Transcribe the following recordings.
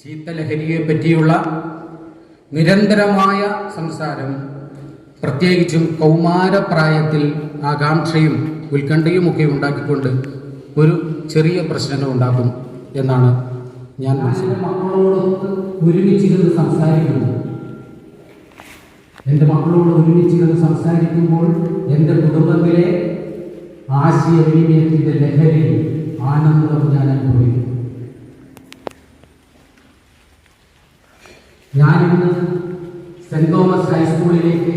ചീത്ത ലഹരിയെ പറ്റിയുള്ള നിരന്തരമായ സംസാരം പ്രത്യേകിച്ചും കൗമാരപ്രായത്തിൽ ആകാംക്ഷയും ഉത്കണ്ഠയും ഒക്കെ ഉണ്ടാക്കിക്കൊണ്ട് ഒരു ചെറിയ പ്രശ്നങ്ങൾ ഉണ്ടാക്കും എന്നാണ് ഞാൻ മക്കളോട് ഒരുമിച്ചിരുന്ന് സംസാരിക്കുന്നു. എന്റെ മക്കളോട് ഒരുമിച്ചിരുന്ന് സംസാരിക്കുമ്പോൾ എന്റെ കുടുംബത്തിലെ ആശയവിനിമയത്തിന്റെ ലഹരി ആനന്ദം ഞാൻ അനുഭവിക്കുന്നു. ഞാനിന്ന് സെന്റ് തോമസ് ഹൈസ്കൂളിലേക്ക്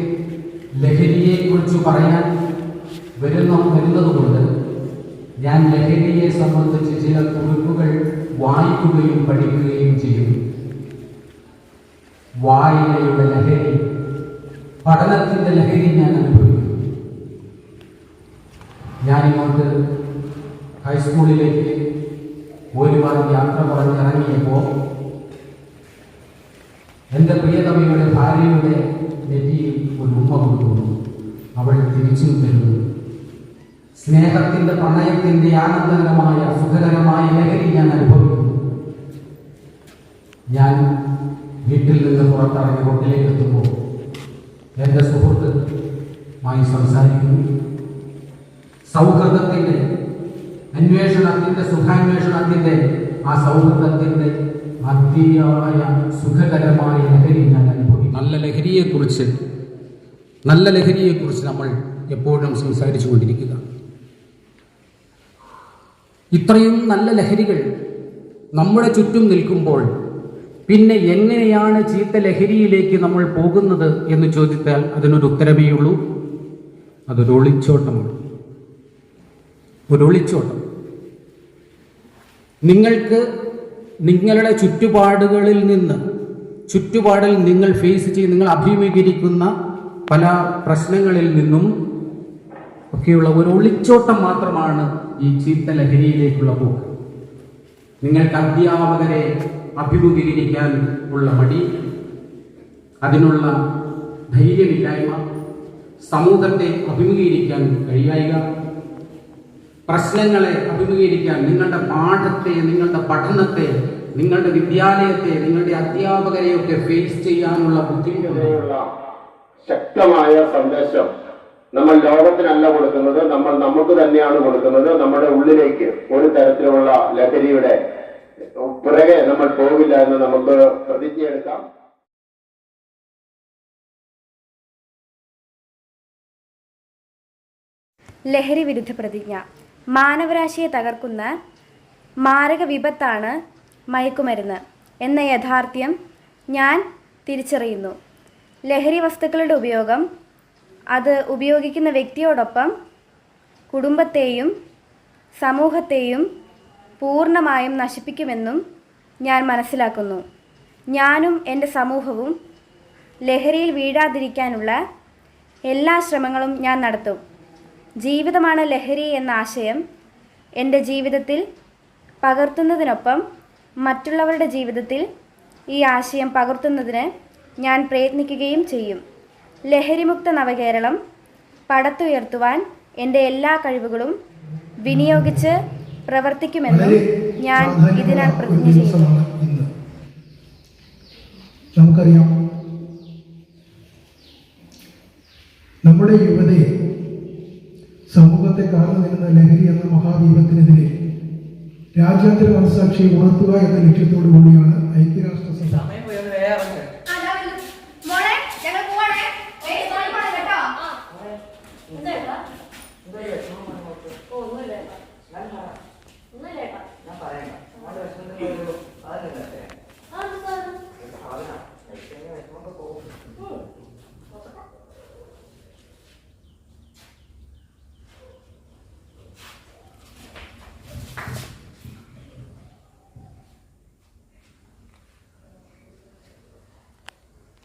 ലഹരിയെ കുറിച്ച് പറയാൻ വരുന്ന വരുന്നതുകൊണ്ട് ഞാൻ ലഹരിയെ സംബന്ധിച്ച് ചില കുറിപ്പുകൾ വായിക്കുകയും പഠിക്കുകയും ചെയ്യും. വായനയുടെ ലഹരി പഠനത്തിന്റെ ലഹരി ഞാൻ അനുഭവിക്കുന്നു. ഞാനിങ്ങോട്ട് ഹൈസ്കൂളിലേക്ക് ഒരുപാട് യാത്ര പറഞ്ഞിറങ്ങിയപ്പോൾ എന്റെ പ്രിയതമ്മയുടെ ഭാര്യയുടെ നെറ്റിയിൽ ഒരു ഉമ്മ കൊടുക്കുന്നു അവൾ തിരിച്ചു വരുന്നു സ്നേഹത്തിന്റെ പ്രണയത്തിന്റെ ആനന്ദകരമായ സുഖകരമായ ലഹരി ഞാൻ അനുഭവിക്കുന്നു. ഞാൻ വീട്ടിൽ നിന്ന് പുറത്തിറങ്ങി റോട്ടിലേക്ക് എത്തുമ്പോൾ എന്റെ സുഹൃത്തുമായി സംസാരിക്കുന്നു. സൗഹൃദത്തിന്റെ അന്വേഷണത്തിന്റെ സുഖാന്വേഷണത്തിന്റെ ആ സൗഹൃദത്തിന്റെ അതിയായ സുഖകരമായ ലഹരി ഞാൻ അനുഭവിക്കും നല്ല ലഹരിയെക്കുറിച്ച് നല്ല ലഹരിയെക്കുറിച്ച് നമ്മൾ എപ്പോഴും സംസാരിച്ചു കൊണ്ടിരിക്കുക ഇത്രയും നല്ല ലഹരികൾ നമ്മുടെ ചുറ്റും നിൽക്കുമ്പോൾ പിന്നെ എങ്ങനെയാണ് ചീത്ത ലഹരിയിലേക്ക് നമ്മൾ പോകുന്നത് എന്ന് ചോദിച്ചാൽ അതിനൊരു ഉത്തരമേ ഉള്ളൂ അതൊരു ഒളിച്ചോട്ടമാണ്. ഒരു ഒളിച്ചോട്ടം. നിങ്ങൾക്ക് നിങ്ങളുടെ ചുറ്റുപാടുകളിൽ നിന്ന് ചുറ്റുപാടിൽ നിങ്ങൾ ഫേസ് ചെയ്ത് നിങ്ങൾ അഭിമുഖീകരിക്കുന്ന പല പ്രശ്നങ്ങളിൽ നിന്നും ഒക്കെയുള്ള ഒരു ഒളിച്ചോട്ടം മാത്രമാണ് ഈ ചീത്ത ലഹരിയിലേക്കുള്ള പോക്ക്. നിങ്ങൾക്ക് അധ്യാപകരെ അഭിമുഖീകരിക്കാൻ ഉള്ള മടി അതിനുള്ള ധൈര്യമില്ലായ്മ സമൂഹത്തെ അഭിമുഖീകരിക്കാൻ കഴിയായിക പ്രശ്നങ്ങളെ അഭിമുഖീകരിക്കാൻ നിങ്ങളുടെ പാഠത്തെ നിങ്ങളുടെ പഠനത്തെ നിങ്ങളുടെ വിദ്യാലയത്തെ നിങ്ങളുടെ അധ്യാപകരെയൊക്കെ ഫേസ് ചെയ്യാനുള്ള ബുദ്ധിമുട്ടുള്ള ശക്തമായ സന്ദേശം നമ്മൾ ലോകത്തിനല്ല കൊടുക്കുന്നത് നമ്മൾ നമുക്ക് തന്നെയാണ് കൊടുക്കുന്നത് നമ്മുടെ ഉള്ളിലേക്ക് ഒരു തരത്തിലുള്ള ലഹരിയുടെ പുറകെ നമ്മൾ പോകില്ല എന്ന് നമുക്ക് പ്രതിജ്ഞയെടുക്കാം ലഹരി വിരുദ്ധ പ്രതിജ്ഞ. മാനവരാശിയെ തകർക്കുന്ന മാരക വിപത്താണ് മയക്കുമരുന്ന് എന്ന യാഥാർത്ഥ്യം ഞാൻ തിരിച്ചറിയുന്നു. ലഹരി വസ്തുക്കളുടെ ഉപയോഗം അത് ഉപയോഗിക്കുന്ന വ്യക്തിയോടൊപ്പം കുടുംബത്തെയും സമൂഹത്തെയും പൂർണമായും നശിപ്പിക്കുമെന്നും ഞാൻ മനസ്സിലാക്കുന്നു. ഞാനും എന്റെ സമൂഹവും ലഹരിയിൽ വീഴാതിരിക്കാനുള്ള എല്ലാ ശ്രമങ്ങളും ഞാൻ നടത്തും. ജീവിതമാണ് ലഹരി എന്ന ആശയം എന്റെ ജീവിതത്തിൽ പകർത്തുന്നതിനൊപ്പം മറ്റുള്ളവരുടെ ജീവിതത്തിൽ ഈ ആശയം പകർത്തുന്നതിന് ഞാൻ പ്രയത്നിക്കുകയും ചെയ്യും. ലഹരിമുക്ത നവകേരളം പടത്തുയർത്തുവാൻ എന്റെ എല്ലാ കഴിവുകളും വിനിയോഗിച്ച് പ്രവർത്തിക്കുമെന്നും ഞാൻ ഇതിനാൽ പ്രതിജ്ഞ ചെയ്യുന്നു നമുക്കറിയാം നമ്മുടെ യുവതയെ സമൂഹത്തെ കാർന്നു നിൽക്കുന്ന ലഹരി എന്ന മഹാദീപത്തിനെതിരെ രാജ്യാന്തര മനസാക്ഷിയെ ഉണർത്തുക എന്ന ലക്ഷ്യത്തോടു കൂടിയാണ് ഐക്യരാഷ്ട്രസഭ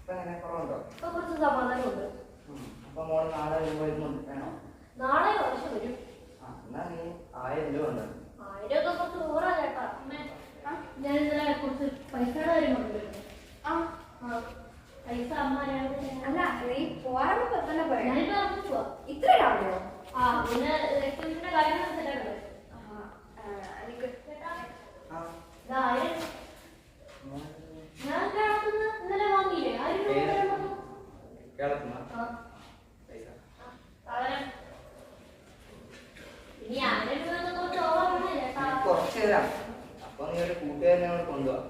എങ്ങനെ കുറവുണ്ടോ? ഇപ്പൊ കുറച്ച് സമാധാനമുണ്ട് ഉം. അപ്പൊ മോൾ നാളെ വരുമ്പോ വേണോ? നാളെ വർഷം വരും ആ, എന്നാ നീ ആയിരം രൂപ ഉണ്ട്. ആയിരം ഒക്കെ കുറച്ച് ഓറാ ചേട്ടാ ഞാൻ ഇന്നലെ കുറച്ച് പൈസയുടെ കാര്യം തരാം. അപ്പൊ നീ ഒരു കൂട്ടുകാരനെ കൂടെ കൊണ്ടുപോവാ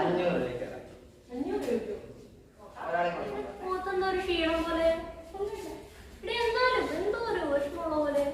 അഞ്ഞൂറ് രൂപയ്ക്ക് തരാം. ഒരാളെ കൊണ്ടുപോവാ ക്ഷീണം പോലെ. എന്തോ ഒരു വിഷമമുള്ള പോലെ.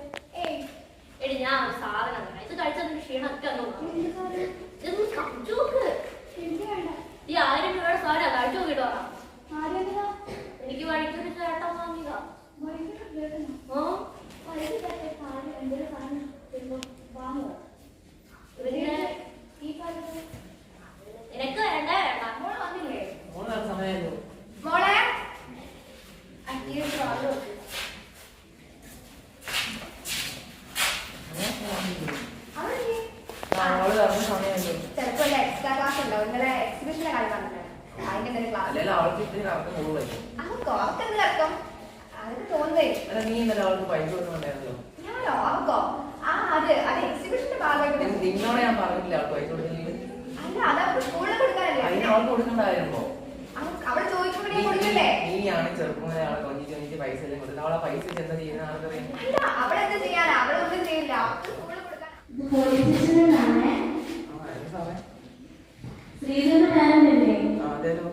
തോന്നുന്നേ. നീ ഇന്നലെ അവൾക്ക് പൈസ കൊടുക്കുന്നുണ്ടായിരുന്നല്ലോ ഞാനോ? അവക്കോ ആ അത് അത് എക്സിബിഷന്റെ ഭാഗമായിട്ട് നിന്നോട് ഞാൻ പറഞ്ഞില്ല അവൾക്ക് പൈസ കൊടുക്കുന്നില്ല അല്ല അത് സ്കൂളിൽ കൊടുക്കാനല്ലേ. അതിന് അവൾക്ക് കൊടുക്കണ്ടായിരുന്നോ? അവ- അവൾ ചോദിക്കുമ്പോൾ നീ- ഞാൻ കൊടുക്കണ്ടേ? നീയാണ് ചെറുപ്പം അവളെ കൊഞ്ചിച്ച് കൊഞ്ചിച്ച് പൈസ എല്ലാം കൊടുത്തത്. അവളെ പൈസ ചെന്ത ചെയ്യുന്ന ആൾക്കറിയാം അവളെന്ത് ചെയ്യാനാ? അവളൊന്നും ചെയ്യില്ല. അവൾക്ക് സ്കൂളിൽ കൊടുക്കാൻ പോലീസ് സ്റ്റേഷനിലാണേ എന്ത് ശ്രീധരൻ ആ അതേലോ.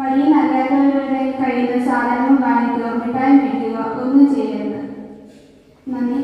വഴിയിലല്ലാത്തവരുടെ കഴിയുന്ന സാധനങ്ങൾ വാങ്ങിക്കുക മിഠായി മേടിക്കുക ഒന്നും ചെയ്യരുത്. നന്ദി